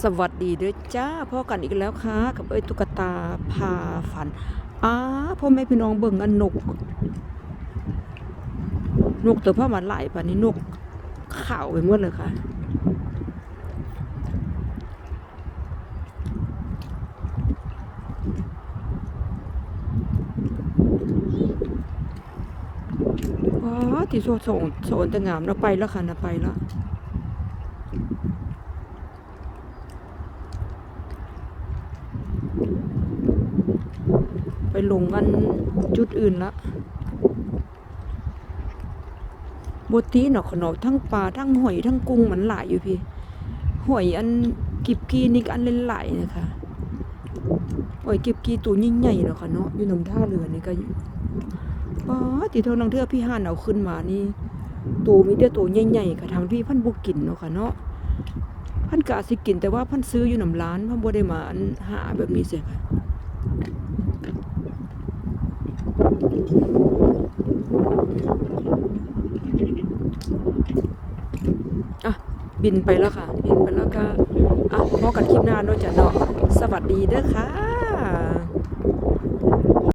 สวัสดีเด้อจ้าพ่อกันอีกแล้วค่ะ กับเอ้ยตุ๊กตาพาฝันอ้าพ่อแม่พี่น้องเบิ่งอันนก นกตัวพ่อมาหลายป่านนี้นกข่าวไปหมดเลยค่ะอ๋อที่โซนโซนแต่งามแล้วไปแล้วค่ะนะไปแล้ว ไปลงกันจุดอื่นละบตีเนาะขนมทั้งปลาทั้งหอยทั้งกุ้งมันหลายอยู่พี่ หอยอันกิบกีนี่ก็อันเล่นหลายนะคะหอยกิบกีตัวยิ่งใหญ่เนาะค่ะเนาะอยู่น้ำท่าเรือนี่ก็อยู่อ๋อติเท่านังเทือพี่ห่านเอาขึ้นมานี่ตัวมีแต่ตัวใหญ่ๆค่ะทางพี่พันบุกินเนาะค่ะเนาะ พันกะสิกินแต่ว่าพันซื้ออยู่น้ำร้านพันบ่ได้มาหาแบบนี้เสียค่ะอะบินไปแล้วค่ะ บินไปแล้วก็อะพอกันคลิปหน้าเนาะจ้ะเนาะสวัสดีเด้อค่ะ